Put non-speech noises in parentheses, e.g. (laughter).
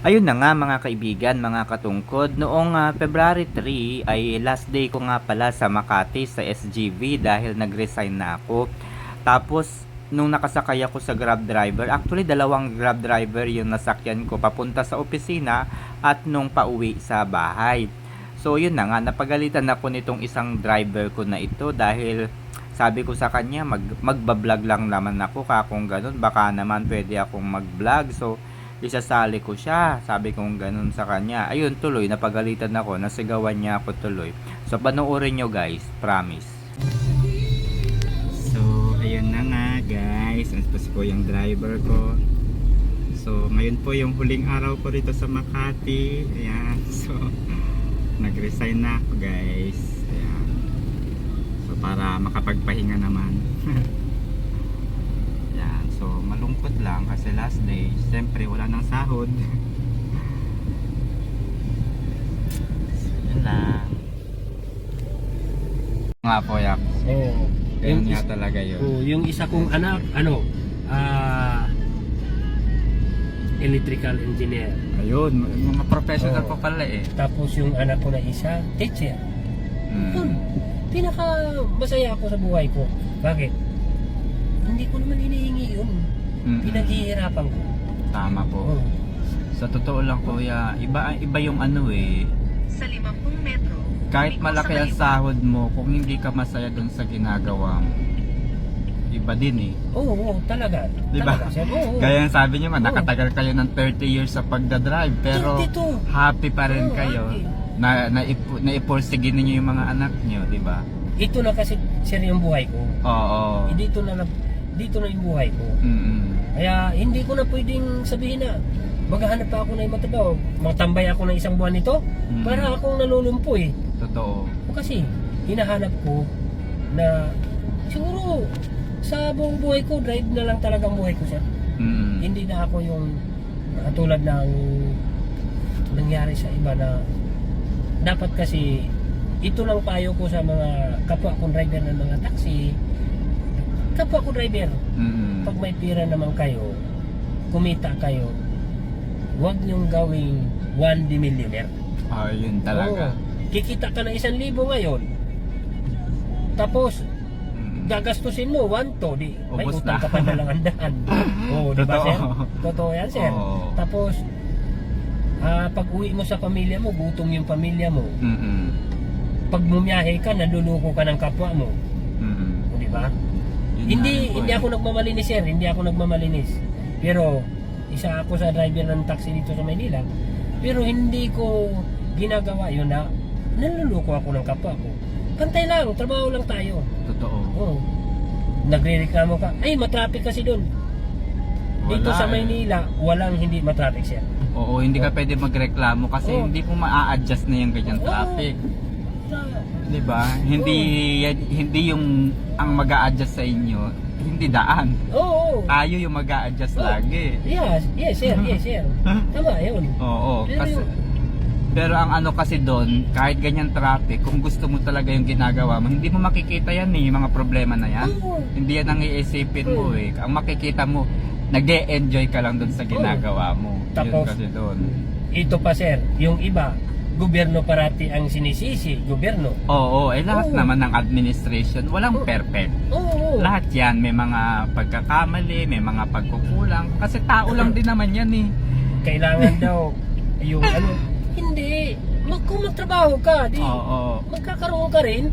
Ayun na nga mga kaibigan, mga katungkod, noong ah, February 3 ay last day ko nga pala sa Makati sa SGV dahil nag-resign na ako. Tapos nung nakasakay ako sa Grab driver, actually dalawang Grab driver yung nasakyan ko papunta sa opisina at nung pauwi sa bahay. So yun na nga, napagalitan ako nitong isang driver ko na ito dahil sabi ko sa kanya mag magba-vlog lang naman ako ka kung ganun baka naman pwede akong mag-vlog so isasali ko siya. Sabi kong ganun sa kanya. Ayun tuloy. Napagalitan ako. Nasigawan niya ako tuloy. So panoorin nyo guys. Promise. So ayun na nga guys. Tapos po yung driver ko. So ngayon po yung huling araw ko rito sa Makati. Ayan. (laughs) So nag-resign na ako guys. Ayan. So para makapagpahinga naman (laughs) malungkot lang kasi last day, siyempre wala nang sahod. yun lang. Nga po, yak. Oo. Yun nga talaga yun. oo, yung isa kong anak, ano, ah, electrical engineer. Ayun, mga professional Oo. po pala eh. Tapos yung anak ko na isa, teacher. Yun. Mm. Pinaka masaya ako sa buhay ko. Bakit? Hindi ko naman hinihingi yun. Mm-mm. Pinaghihirapan ko. Tama po. Oo. Sa totoo lang kuya, iba iba yung ano eh. Sa 50 metro, Kahit malaki ang sahod mo, kung hindi ka masaya dun sa ginagawa mo, iba din eh. Oo, oo, talaga. Di ba? Talaga, sir. Oo, oo. Kaya yung sabi niyo man, Oo. nakatagal kayo ng 30 years sa pagdadrive, pero 32. happy pa rin Oo, kayo happy. na na, na iporsige ninyo yung mga anak niyo, di ba? Ito na kasi sir yung buhay ko. Oo. Eh, Dito na dito na yung buhay ko. Mm. Kaya hindi ko na pwedeng sabihin na maghahanap pa ako ng matabaw. Matambay ako ng isang buwan nito Mm. para akong nalulumpo eh. Totoo. O kasi hinahanap ko na siguro sa buong buhay ko drive na lang talagang buhay ko siya. Mm. Hindi na ako yung katulad ng nangyari sa iba na dapat kasi ito lang payo ko sa mga kapwa kong driver ng mga taxi kapwa ko driver Mm. pag may pira naman kayo, kumita kayo, huwag niyong gawing 1 di millionaire. Ayun talaga. Oo. kikita ka ng isang libo ngayon, tapos Mm. gagastusin mo 1 to, di, may Ubus utang na. ka pa na lang andaan. (laughs) Oo, di ba Totoo. sir? Totoo yan sir. Oo. Tapos, ah, pag uwi mo sa pamilya mo, gutom yung pamilya mo. Mm. Pag bumiyahe ka, naluluko ka ng kapwa mo. Mm. Di ba? Hindi po hindi ako nagmamalinis sir, hindi ako nagmamalinis. Pero isa ako sa driver ng taxi dito sa Maynila. Pero hindi ko ginagawa yun na naluluko ako ng kapwa ko. Pantay lang, trabaho lang tayo. Totoo. Oo. Nagrereklamo ka, ay matraffic kasi doon. Dito Wala sa eh. Maynila, walang hindi matraffic sir. Oo, hindi ka pwede magreklamo kasi Oo. hindi mo ma-adjust na yung ganyan Oo. traffic. Na- 'Di ba? Hindi hindi yung ang mag-a-adjust sa inyo, hindi daan. Oo. Tayo yung mag-a-adjust Oo. lagi. Yes, yes sir, yes sir. (laughs) Tama yun. Oo, Pero kasi yung- pero ang ano kasi doon, kahit ganyan traffic, kung gusto mo talaga yung ginagawa mo, hindi mo makikita yan eh, yung mga problema na yan. Oo. Hindi yan ang iisipin mo Oo. eh. Ang makikita mo, nag enjoy ka lang doon sa ginagawa mo. Yun Tapos, kasi doon. Ito pa sir, yung iba, gobyerno parati ang sinisisi, gobyerno. Oo, eh lahat Oo. naman ng administration, walang perfect. Oo. Lahat yan, may mga pagkakamali, may mga pagkukulang. Kasi tao lang din naman yan eh. Kailangan (laughs) daw yung ano, hindi. Mag, kung magtrabaho ka, di Oo. magkakaroon ka rin